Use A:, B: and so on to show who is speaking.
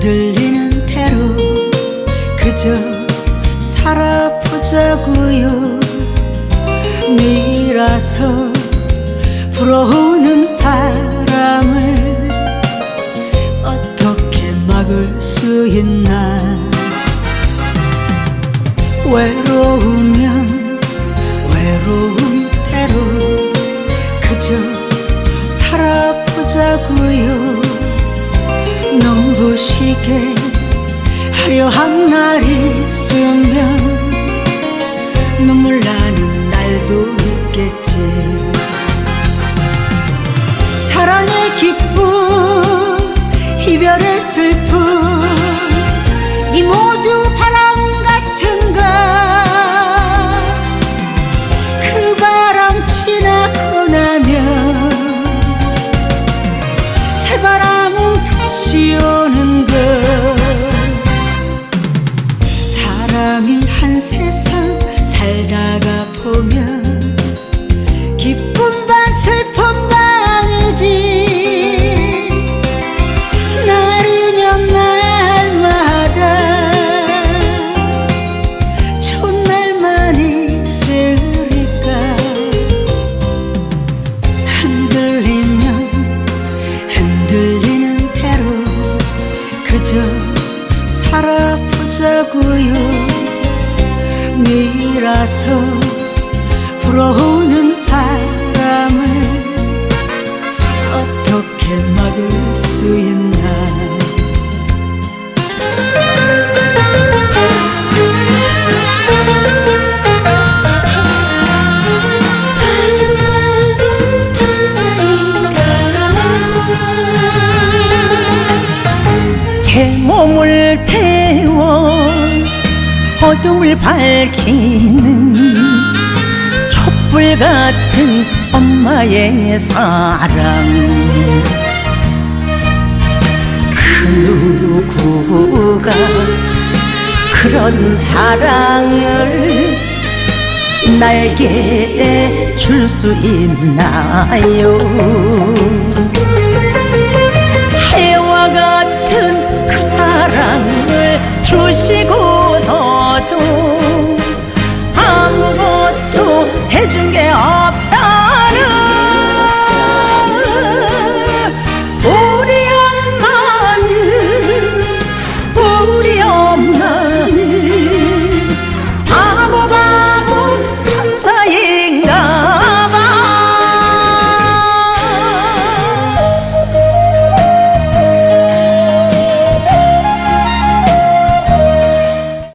A: 흔들리는 대로 그저 살아보자고요. 미라서 불어오는 바람을 어떻게 막을 수 있나? 외로우면 외로운 대로 그저 살아보자고요. 눈부시게 하려 한 날이 있으면 눈물 나는 날도 있겠지. 사랑의 기쁨 이별의 슬픔 아보자고요. 밀어서 불어오는 바람을 어떻게 막을 수 있나.
B: 제 몸을 태워 어둠을 밝히는 촛불 같은 엄마의 사랑 그 누구가 그런 사랑을 나에게 줄 수 있나요?